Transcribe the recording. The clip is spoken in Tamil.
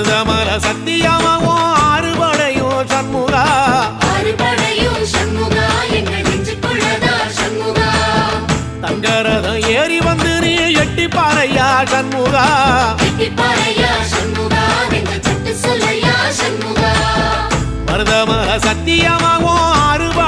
மருதமர சத்தியமாவும் ஆறுபடையும் சண்முகா. தங்கரதம் ஏறி வந்து நீ எட்டி பாறையா சண்முகா மருதமர சத்தியமாவும் ஆறுபடையும்